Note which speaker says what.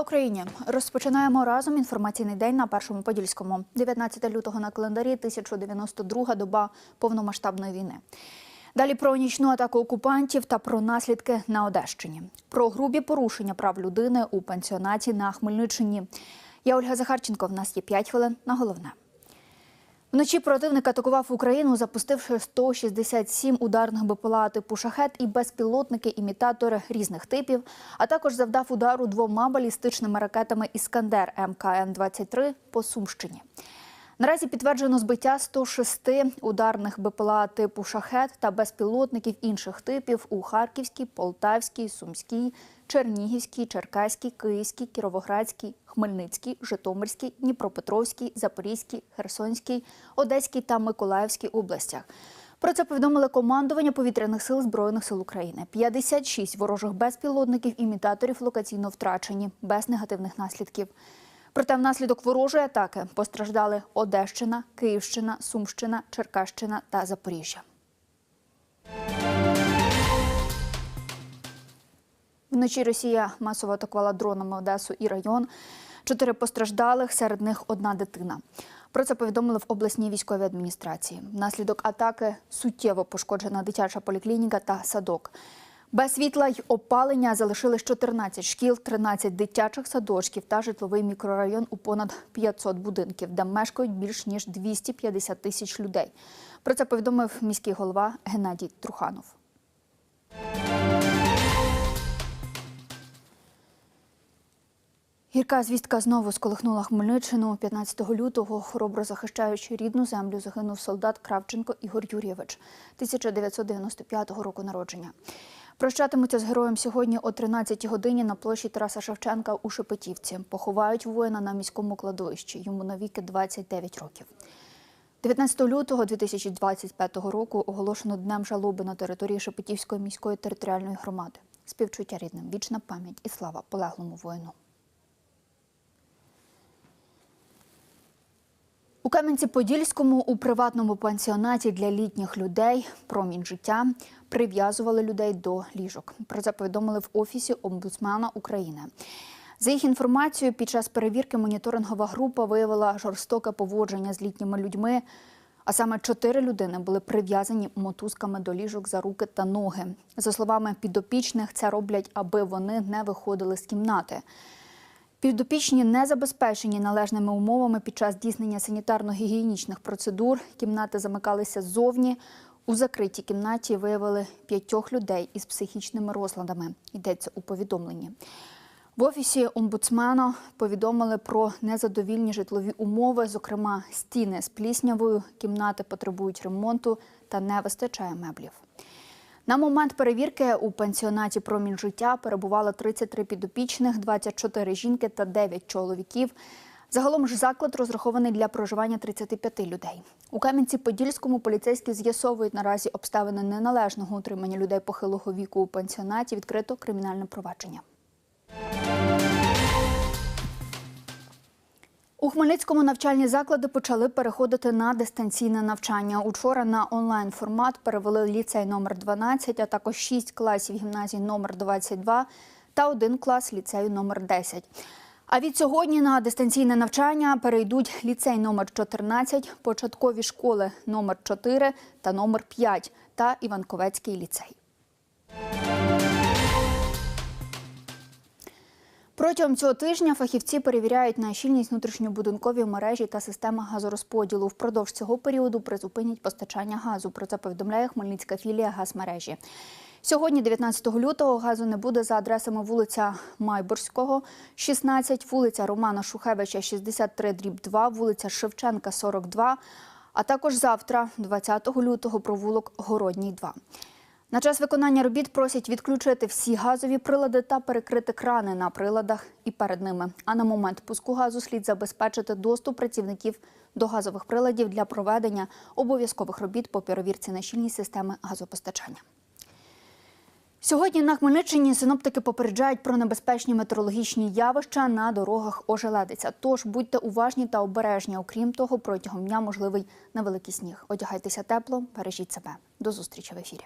Speaker 1: Україні! Розпочинаємо разом інформаційний день на першому подільському. 19 лютого на календарі 1092 доба повномасштабної війни. Далі про нічну атаку окупантів та про наслідки на Одещині, про грубі порушення прав людини у пансіонаті на Хмельниччині. Я Ольга Захарченко. В нас є 5 хвилин на головне. Вночі противник атакував Україну, запустивши 167 ударних БПЛА типу шахет і безпілотники-імітатори різних типів, а також завдав удару двома балістичними ракетами Іскандер МКН-23 по Сумщині. Наразі підтверджено збиття 106 ударних БПЛА типу шахет та безпілотників інших типів у Харківській, Полтавській, Сумській, Чернігівській, Черкаській, Київській, Кіровоградській, Хмельницькій, Житомирській, Дніпропетровській, Запорізькій, Херсонській, Одеській та Миколаївській областях. Про це повідомили командування повітряних сил збройних сил України. 56 ворожих безпілотників імітаторів локаційно втрачені без негативних наслідків. Проте внаслідок ворожої атаки постраждали Одещина, Київщина, Сумщина, Черкащина та Запоріжжя. Вночі Росія масово атакувала дронами Одесу і район. Чотири постраждалих, серед них одна дитина. Про це повідомили в обласній військовій адміністрації. Внаслідок атаки суттєво пошкоджена дитяча поліклініка та садок. Без світла й опалення залишились 14 шкіл, 13 дитячих садочків та житловий мікрорайон у понад 500 будинків, де мешкають більш ніж 250 тисяч людей. Про це повідомив міський голова Геннадій Труханов. Гірка звістка знову сколихнула Хмельниччину. 15 лютого, хоробро захищаючи рідну землю, загинув солдат Кравченко Ігор Юрійович, 1995 року народження. Прощатимуться з героєм сьогодні о 13 годині на площі Тараса Шевченка у Шепетівці. Поховають воїна на міському кладовищі. Йому навіки 29 років. 19 лютого 2025 року оголошено днем жалоби на території Шепетівської міської територіальної громади. Співчуття рідним, вічна пам'ять і слава полеглому воїну. У Кам'янці-Подільському у приватному пансіонаті для літніх людей промінь життя прив'язували людей до ліжок. Про це повідомили в офісі омбудсмена України. За їх інформацією, під час перевірки моніторингова група виявила жорстоке поводження з літніми людьми. А саме чотири людини були прив'язані мотузками до ліжок за руки та ноги. За словами підопічних, це роблять, аби вони не виходили з кімнати. Підопічні не забезпечені належними умовами під час здійснення санітарно-гігієнічних процедур. Кімнати замикалися ззовні. У закритій кімнаті виявили п'ятьох людей із психічними розладами. Йдеться у повідомленні. В офісі омбудсмена повідомили про незадовільні житлові умови, зокрема стіни з пліснявою, кімнати потребують ремонту та не вистачає меблів. На момент перевірки у пансіонаті промінь життя перебувало 33 підопічних, 24 жінки та 9 чоловіків. Загалом ж заклад розрахований для проживання 35 людей. У Кам'янці-Подільському поліцейські з'ясовують наразі обставини неналежного утримання людей похилого віку у пансіонаті. Відкрито кримінальне провадження. У Хмельницькому навчальні заклади почали переходити на дистанційне навчання. Учора на онлайн формат перевели ліцей номер 12, а також 6 класів гімназії номер 22 та один клас ліцею номер 10. А від сьогодні на дистанційне навчання перейдуть ліцей номер 14, початкові школи номер 4 та номер 5 та Іванковецький ліцей. Протягом цього тижня фахівці перевіряють на щільність внутрішньобудинкові мережі та система газорозподілу. Впродовж цього періоду призупинять постачання газу. Про це повідомляє Хмельницька філія газмережі. Сьогодні, 19 лютого, газу не буде за адресами вулиця Майборського, 16, вулиця Романа Шухевича, 63, дріб 2, вулиця Шевченка, 42, а також завтра, 20 лютого, провулок Городній 2. На час виконання робіт просять відключити всі газові прилади та перекрити крани на приладах і перед ними. А на момент пуску газу слід забезпечити доступ працівників до газових приладів для проведення обов'язкових робіт по перевірці на щільність системи газопостачання. Сьогодні на Хмельниччині синоптики попереджають про небезпечні метеорологічні явища на дорогах ожеледиця. Тож будьте уважні та обережні. Окрім того, протягом дня можливий невеликий сніг. Одягайтеся тепло, бережіть себе. До зустрічі в ефірі.